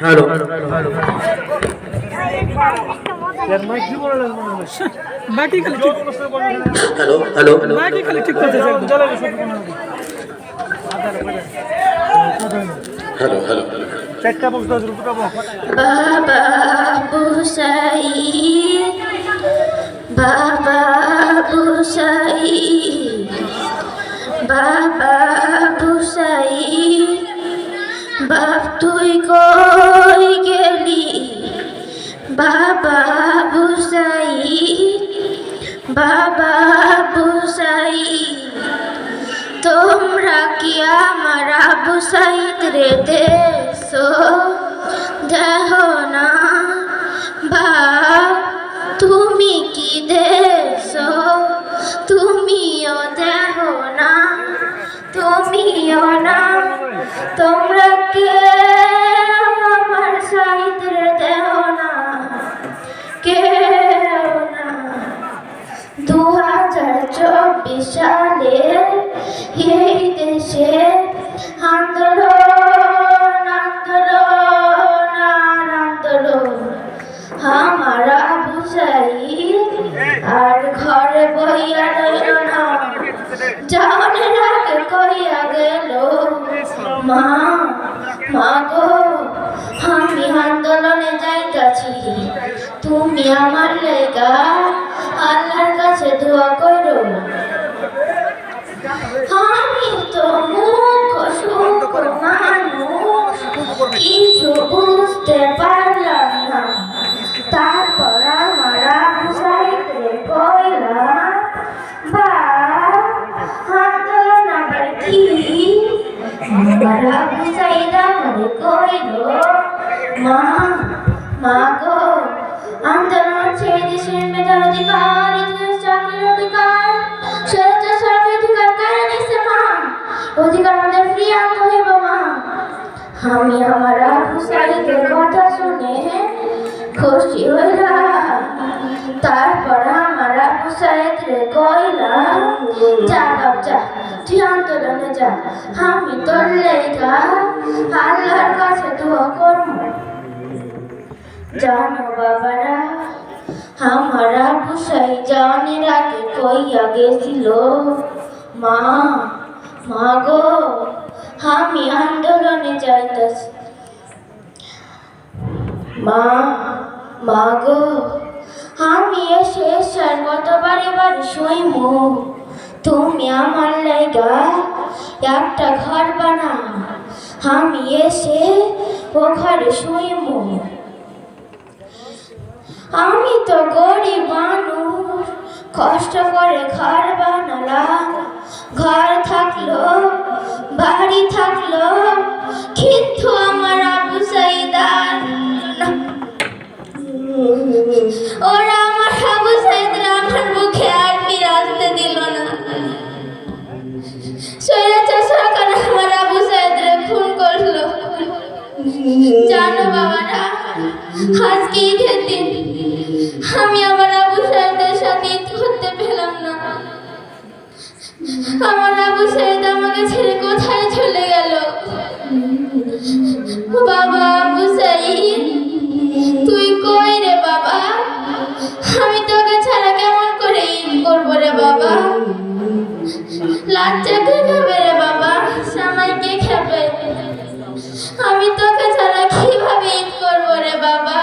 Hello বাকি খালি ঠিক হ্যালো হ্যালো বাকি খালি ঠিক করতে হ্যালো হ্যালো চারটা বক্স দশ দুটো বক্স বাবা বুসাই বাবা বুসাই বাবা বুসাই বাপ, তুই কই গেলি? বাবা বুসাই বাবা বুসাই তোমরা কি আমার আবু সাইদ রে দেশো দেহ না। বা তুমি কি দেশো তুমিও দেহ না, তুমিও না, তোমরা দেশে আন্দোলন আন্দোলন আর বুঝাই আর ঘরে বইয়া রইল না। জানের আগে কইয়া গেল, মা মা গো, আমি আন্দোলনে যাইতাছি। তুমি আমার লেগা আল্লাহর কাছে দোয়া করো। আমি তো মুখ সুখ মানুষ। কিছু বুঝতে পারলাম না। তারপর আমার আবু সাইডে কইলাম বা আন্দোলন আবার কি আমার আবু সাইড আমারে কইল, মা মা গো আন্দোলন এই দেশের মেধার অধিকার অধিকার আমাদের ফ্রি আনতে মা আমি আমার আবু সাইদের কথা শুনে খুশি হইলাম। তারপর আমার আবু সাইদ রে কইলাম, যা বাপ, যা, তুই আন্দোলনে যা। আমি তোর লেগা আল্লাহর কাছে দোয়া করব। জানো বাবারা, আমার আবু সাই জানের আগে কইয়া গেছিল? মা মা গো আমি আন্দোলনে যাইতাছি। মা, মাগো, আমি এসে স্যার কতবার এবার শুইমু। তুমি আমার লাইগা একটা ঘর বানা আমি এসে ও ঘরে শুইমু। আমি তো গরিব মানুষ, কষ্ট করে ঘর বানালাম। ঘর থাকল, বাড়ি থাকল, কিন্তু আমার আবু সাইদার ওরা আমার আবু সাইদরা আমার মুখে আর বিরাজতে দিল না। স্বৈরাচার সরকার আমার আবু সাইদরে খুন করল। জানো বাবারা, আজকে ঈদের দিন। আমি আমার আমার আবু সাহেব আমাকে ছেড়ে কোথায় চলে গেল? বাবা আবু সাইদ তুই কই রে বাবা? আমি তোকে ছাড়া কেমন করে ঈদ করব রে বাবা? লাচ্চা কে খাবে রে বাবা? সামাই কে খাবে? আমি তোকে ছাড়া কীভাবে ঈদ করব রে বাবা?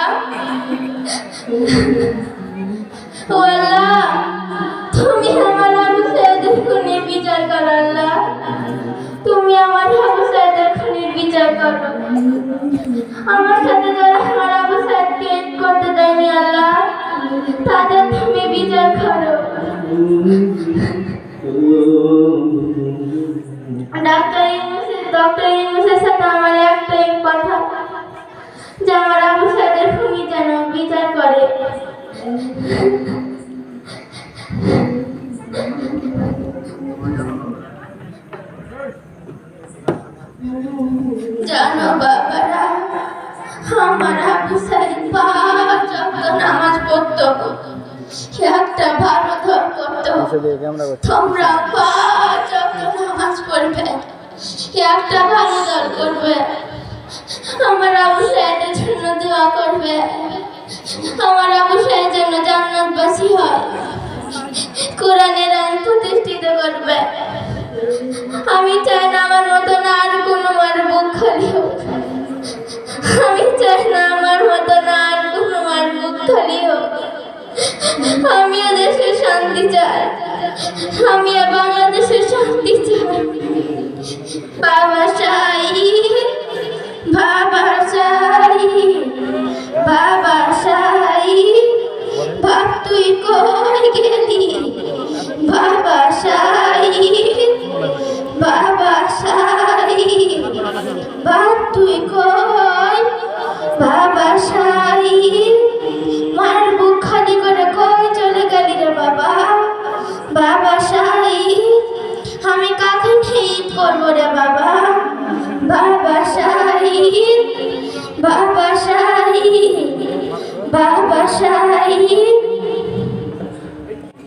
আমার সাথে যারা আবু সাইদকে করতে দেয়নি আল্লাহ, তাদের তুমি বিচার করো। ডাক্তার ইউনুসের ডক্টর ইউনুসের সাথে আমার একটাই কথা, যে আমার আবু সাইদের খুনি যেন বিচার করে। জানো বাবারা আমার আবু সাহেব পাঁচ নামাজ পড়তো। একটা ভালো তোমরা পাঁচ নামাজ পড়বে। একটা ভালো ধর করবে। আমার আবু সাহেবের জন্য দোয়া করবে। আমার আবু সাহেবের জন্য জান্নাতবাসী হয়। কোরআনের আইন প্রতিষ্ঠিত করবে আমি চাই না আমার মতো না আর কোনো মার মুখ হোক। আমিও দেশের শান্তি চাই। আমিও বাংলাদেশের শান্তি চাই। বাবা চাই। বাবা শাড়ি আমি কাকে ঠিক করব রে বাবা। বাবা শাহিদ বাবা শাহিদ বাবা শাহিদ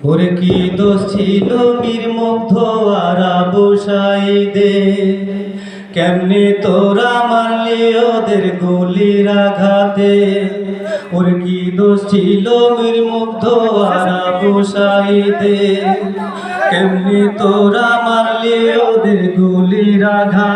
ওরে কি দোষ ছিল মীর মুগ্ধ আর আবু সাইদে কেমনে তোরা মারলি ওদের গুলির আঘাতে? ওর কি দোষ ছিল মুগ্ধ আর সাহিদে কেমনে তোরা মারলি ওদের গুলির আঘাতে?